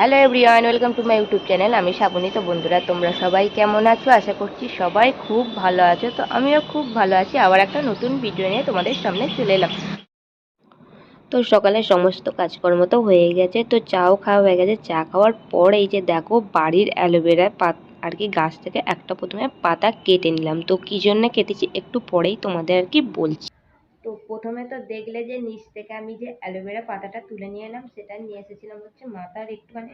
Hello everyone welcome to my YouTube channel আমি শ্রাবণী তো বন্ধুরা, তোমরা সবাই কেমন আছো? আশা করছি সবাই খুব ভালো আছো। তো আমিও খুব ভালো আছি। আবার একটা নতুন ভিডিও নিয়ে তোমাদের সামনে চলে এলাম। তো সকালে সমস্ত কাজকর্ম তো হয়ে গেছে, তো চাও খাওয়া হয়ে গেছে। চা খাওয়ার পর এই যে দেখো বাড়ির অ্যালোভেরা পাত আর কি গাছ থেকে একটা প্রথমে পাতা কেটে নিলাম। তো কী জন্য কেটেছি একটু পরেই তোমাদের আর কি বলছি। তো প্রথমে তো দেখলে যে নিচ থেকে আমি যে অ্যালোভেরা পাতাটা তুলে নিয়ে এলাম, সেটা নিয়ে এসেছিলাম হচ্ছে মাথার একটুখানি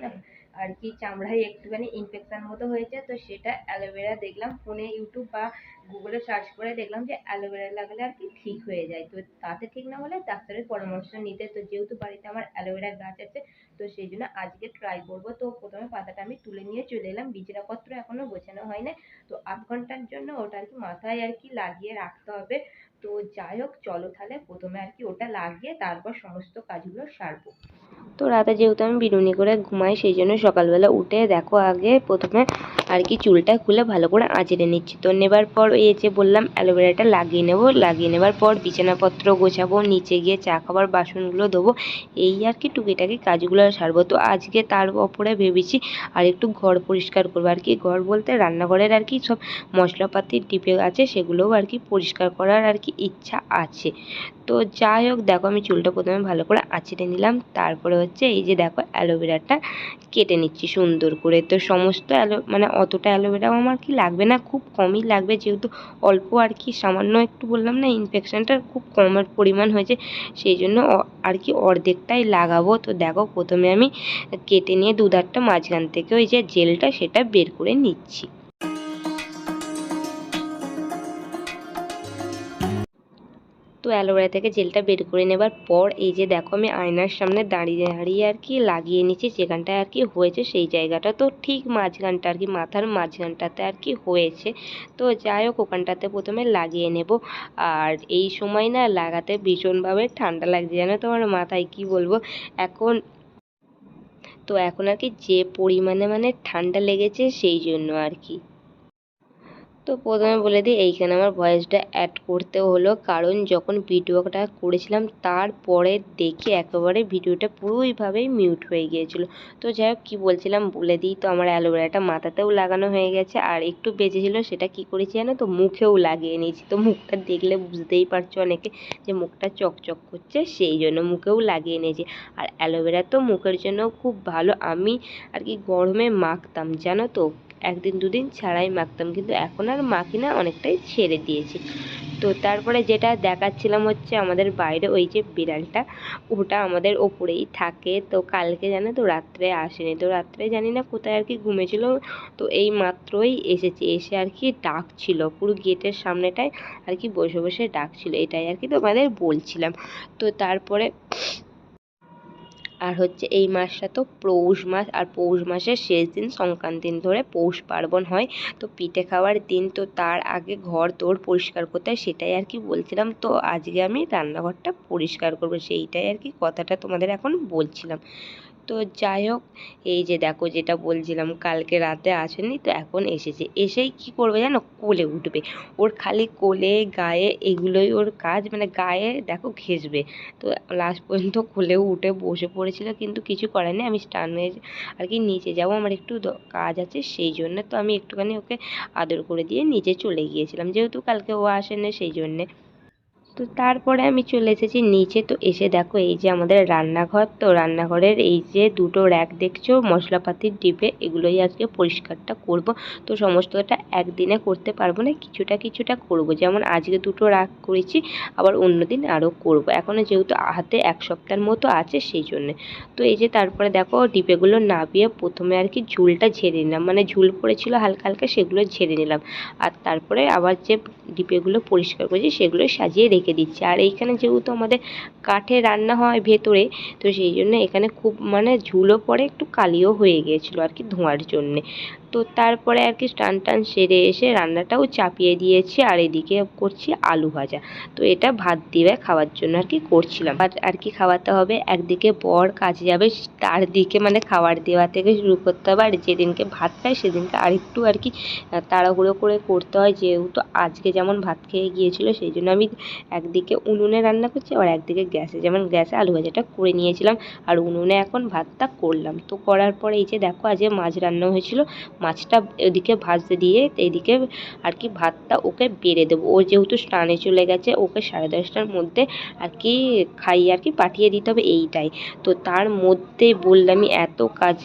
আর কি চামড়ায় একটুখানি ইনফেকশন মতো হয়েছে। তো সেটা অ্যালোভেরা দেখলাম ফোনে ইউটিউব বা গুগলে সার্চ করে দেখলাম যে অ্যালোভেরা লাগালে আর কি ঠিক হয়ে যায়। তো তাতে ঠিক না হলে ডাক্তারের পরামর্শ নিতে। তো যেহেতু বাড়িতে আমার অ্যালোভেরা গাছ আছে, তো সেই জন্য আজকে ট্রাই করব। তো প্রথমে পাতাটা আমি তুলে নিয়ে চলে এলাম। বিছানাপত্র এখনও গোছানো হয় না তো আধ ঘণ্টার জন্য ওটা আর কি মাথায় আর কি লাগিয়ে রাখতে হবে। তো যাই হোক, চলো তাহলে প্রথমে আর কি ওটা লাগিয়ে তারপর সমস্ত কাজগুলো সারবো। তো রাতে যেহেতু আমি বিনুনি করে ঘুমাই, সেই জন্য সকালবেলা উঠে দেখো আগে প্রথমে আর কি চুলটা খুলে ভালো করে আঁচড়ে নিচ্ছি। তো নেবার পর এই যে বললাম, অ্যালোভেরাটা লাগিয়ে নেব। লাগিয়ে নেবার পর বিছানাপত্র গোছাবো, নিচে গিয়ে চা খাবার, বাসনগুলো দেবো এই আর কি টুকিটাকি কাজগুলো সারবো। তো আজকে তার ওপরে ভেবেছি আর একটু ঘর পরিষ্কার করব। আর কি ঘর বলতে রান্নাঘরের আর কি সব মশলাপাতির ডিপে আছে, সেগুলোও আর কি পরিষ্কার করার আর কি ইচ্ছা আছে। তো যাই হোক, দেখো আমি চুলটা প্রথমে ভালো করে আঁচড়ে নিলাম, তারপরে হচ্ছে এই যে দেখো অ্যালোভেরাটা কেটে নিচ্ছি সুন্দর করে। তো সমস্ত অ্যালো মানে অতটা অ্যালোভেরাও আমার কি লাগবে না, খুব কমই লাগবে, যেহেতু অল্প আর কি, সামান্য একটু বললাম না ইনফেকশানটা খুব কম পরিমাণ হয়েছে, সেই জন্য আর কি অর্ধেকটাই লাগাবো। তো দেখো প্রথমে আমি কেটে নিয়ে দুধারটা মাঝখান থেকে ওই যে জেলটা সেটা বের করে নিচ্ছি। তো অ্যালোভেরা থেকে জেলটা বের করে নেবার পর এই যে দেখো আমি আয়নার সামনে দাঁড়িয়ে দাঁড়িয়ে আর কি লাগিয়ে নিচ্ছি, যেখানটায় আর কি হয়েছে সেই জায়গাটা। তো ঠিক মাঝখানটা আর কি, মাথার মাঝখানটাতে আর কি হয়েছে। তো যাই হোক, ওখানটাতে প্রথমে লাগিয়ে নেব। আর এই সময় না লাগাতে ভীষণভাবে ঠান্ডা লাগছে, জানো তো আমার মাথায় কি বলব? এখন তো এখন আর কি যে পরিমাণে মানে ঠান্ডা লেগেছে সেই জন্য আর কি। তো প্রথমে বলে দিই, এইখানে আমার ভয়েসটা অ্যাড করতে হলো। কারণ যখন ভিডিওটা করেছিলাম, তারপরে দেখে একেবারে ভিডিওটা পুরোইভাবেই মিউট হয়ে গিয়েছিল। তো যাই হোক, কী বলছিলাম, বলে দিই তো আমার অ্যালোভেরাটা মাথাতেও লাগানো হয়ে গেছে। আর একটু বেঁচেছিলো সেটা কী করেছি জানো তো, মুখেও লাগিয়ে নিয়েছি। তো মুখটা দেখলে বুঝতেই পারছ অনেকে যে মুখটা চকচক করছে, সেই জন্য মুখেও লাগিয়ে নিয়েছি। আর অ্যালোভেরা তো মুখের জন্য খুব ভালো। আমি আর কি গরমে মাখতাম, জানো তো একদিন দুদিন ছাড়াই মাখতাম, কিন্তু এখন আর মাখি না, অনেকটাই ছেড়ে দিয়েছি। তো তারপরে যেটা দেখাচ্ছিলাম হচ্ছে আমাদের বাইরে ওই যে বিড়ালটা, ওটা আমাদের ওপরেই থাকে। তো কালকে জানো তো রাত্রে আসেনি, তো রাত্রে জানি না কোথায় আর কি ঘুমেছিল, তো এই মাত্রই এসেছে। এসে আর কি ডাকছিল পুরো গেটের সামনেটায় আর কি বসে বসে ডাকছিল এটাই আর কি তোমাদের বলছিলাম। তো তারপরে আর হচ্ছে এই মাসটা তো পৌষ মাস, আর পৌষ মাসের শেষ দিন সংক্রান্তি দিন ধরে পৌষ পার্বণ হয়। তো পিঠে খাওয়ার দিন তো তার আগে ঘর তোর পরিষ্কার করতে হয়, সেটাই আর কি বলছিলাম। তো আজকে আমি রান্নাঘরটা পরিষ্কার করব, সেইটাই আর কি কথাটা তোমাদের এখন বলছিলাম। তো যাই হোক, এই যে দেখো যেটা বলছিলাম, কালকে রাতে আসেনি তো এখন এসেছে। এসেই কি করবে জানো? কোলে উঠবে। ওর খালি কোলে, গায়ে এগুলোই ওর কাজ মানে গায়ে দেখো ঘেঁষবে। তো লাস্ট পর্যন্ত কোলেও উঠে বসে পড়েছিল কিন্তু কিছু করার নেই। আমি স্টানে আর কি নিচে যাব, আমার একটু কাজ আছে সেই জন্য। তো আমি একটুখানি ওকে আদর করে দিয়ে নিচে চলে গিয়েছিলাম। যেহেতু কালকে ও আসেনি সেই জন্যে। তো তারপরে আমি চলে এসেছি নিচে। তো এসে দেখো এই যে আমাদের রান্নাঘর। তো রান্নাঘরের এই যে দুটো র্যাক দেখছ, মশলাপাতির ডিবে এগুলোই আজকে পরিষ্কারটা করব। তো সমস্তটা একদিনে করতে পারব না, কিছুটা কিছুটা করব। যেমন আজকে দুটো র্যাক করেছি, আবার অন্য দিন আরও করব। এখনও যেহেতু হাতে এক সপ্তাহের মতো আছে সেই জন্যে। তো এই যে তারপরে দেখো ডিবেগুলো নাবিয়ে প্রথমে আর কি ঝুলটা ঝেড়ে নিলাম। মানে ঝুল পড়েছিল হালকা হালকা, সেগুলো ঝেড়ে নিলাম। আর তারপরে আবার যে ডিবেগুলো পরিষ্কার করেছি, সেগুলো সাজিয়ে রেখে রেখে দিচ্ছি। আর এইখানে যেহেতু আমাদের কাঠে রান্না হয় ভেতরে, তো সেই জন্য এখানে খুব মানে ঝুলো পড়ে একটু কালিও হয়ে গিয়েছিল আর কি ধোঁয়ার জন্যে। তো তারপরে আর কি স্নান টান সেরে এসে রান্নাটাও চাপিয়ে দিয়েছি, আর এদিকে করছি আলু ভাজা। তো এটা ভাত দিয়ে খাওয়ার জন্য আর কি করছিলাম। আর আর কি খাওয়াতে হবে? একদিকে বর কাজে যাবে, তার দিকে মানে খাবার দেওয়া থেকে শুরু করতে হবে। আর যেদিনকে ভাত খায়, সেদিনকে আরেকটু আর কি তাড়াহুড়ো করে করতে হয়। যেহেতু আজকে যেমন ভাত খেয়ে গিয়েছিল, সেই জন্য আমি একদিকে উনুনে রান্না করছি আর একদিকে গ্যাসে, যেমন গ্যাসে আলু ভাজাটা করে নিয়েছিলাম। আর উনুনে এখন ভাতটা করলাম। তো করার পরে এই যে দেখো আজকে মাছ রান্না হয়েছিল। মাছটা এদিকে ভাজতে দিয়ে এদিকে আর কি ভাতটা ওকে বেড়ে দেবো। ও যেহেতু স্নানে চলে গেছে, ওকে সাড়ে দশটার মধ্যে আর কি খাইয়ে আর কি পাঠিয়ে দিতে হবে এইটাই। তো তার মধ্যে বললামই এত কাজ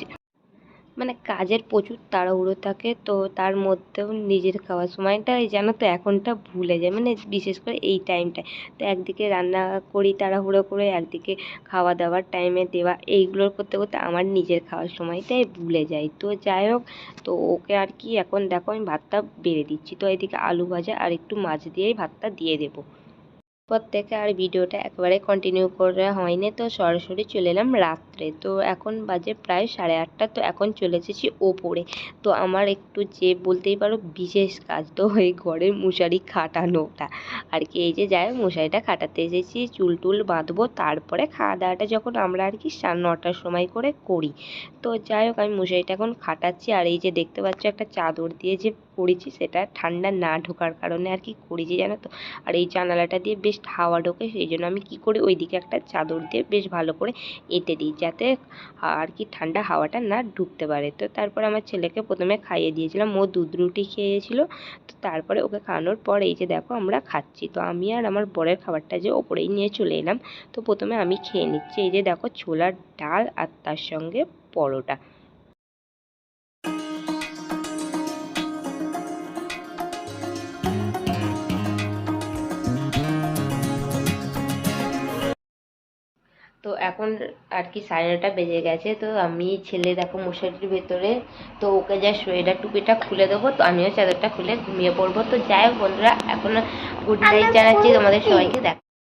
মানে কাজের প্রচুর তাড়াহুড়ো থাকে, তো তার মধ্যেও নিজের খাওয়ার সময়টা জানো তো এখনটা ভুলে যায় মানে বিশেষ করে এই টাইমটায় তো একদিকে রান্না করি তাড়াহুড়ো করে, একদিকে খাওয়া দাওয়ার টাইমে দেওয়া এইগুলোর করতে করতে আমার নিজের খাওয়ার সময়টাই ভুলে যাই তো যাই হোক, তো ওকে আর কি এখন দেখো আমি ভাতটা বেড়ে দিচ্ছি, তো এদিকে আলু ভাজা আর একটু মাছ দিয়েই ভাতটা দিয়ে দেবো। থেকে আর ভিডিওটা একবারে কন্টিনিউ করা হয়নি। তো সরাসরি চলে এলাম রাত্রে। তো এখন বাজে প্রায় সাড়ে আটটা। তো এখন চলে এসেছি ওপরে। তো আমার একটু যে বলতেই পারো বিশেষ কাজ তো ওই ঘরের মশারি খাটানোটা। আর কি এই যে যাই মশারিটা খাটাতে এসেছি, চুল টুল বাঁধবো, তারপরে খাওয়া দাওয়াটা যখন আমরা আর কি সাড়ে নটার সময় করে করি। তো যাই হোক আমি মশারিটা এখন খাটাচ্ছি। আর এই যে দেখতে পাচ্ছ একটা চাদর দিয়ে যে করেছি সেটা ঠান্ডা না ঢোকার কারণে আর কি করেছি জানো তো? আর এই জানালাটা দিয়ে বেশ হাওয়া ঢোকে, সেই জন্য আমি কী করি ওই দিকে একটা চাদর দিয়ে বেশ ভালো করে এঁটে দিই যাতে আর কি ঠান্ডা হাওয়াটা না ঢুকতে পারে। তো তারপর আমার ছেলেকে প্রথমে খাইয়ে দিয়েছিলাম, ও দুধ রুটি খেয়েছিল। তো তারপরে ওকে খাওয়ানোর পর এই যে দেখো আমরা খাচ্ছি। তো আমি আর আমার বরের খাবারটা যে ওপরেই নিয়ে চলে এলাম, তো প্রথমে আমি খেয়ে নিচ্ছি। এই যে দেখো ছোলার ডাল আর তার সঙ্গে পরোটা। তো এখন আর কি সাড়ে নটা বেজে গেছে তো আমি ছেলে দেখো মশারির ভেতরে তো ওকে যা সোয়েটার টুপিটা খুলে দেবো তো আমিও চাদরটা খুলে ঘুমিয়ে পড়ব। তো যাই হোক বন্ধুরা এখন গুড নাইট জানাচ্ছি তোমাদের সবাইকে দেখ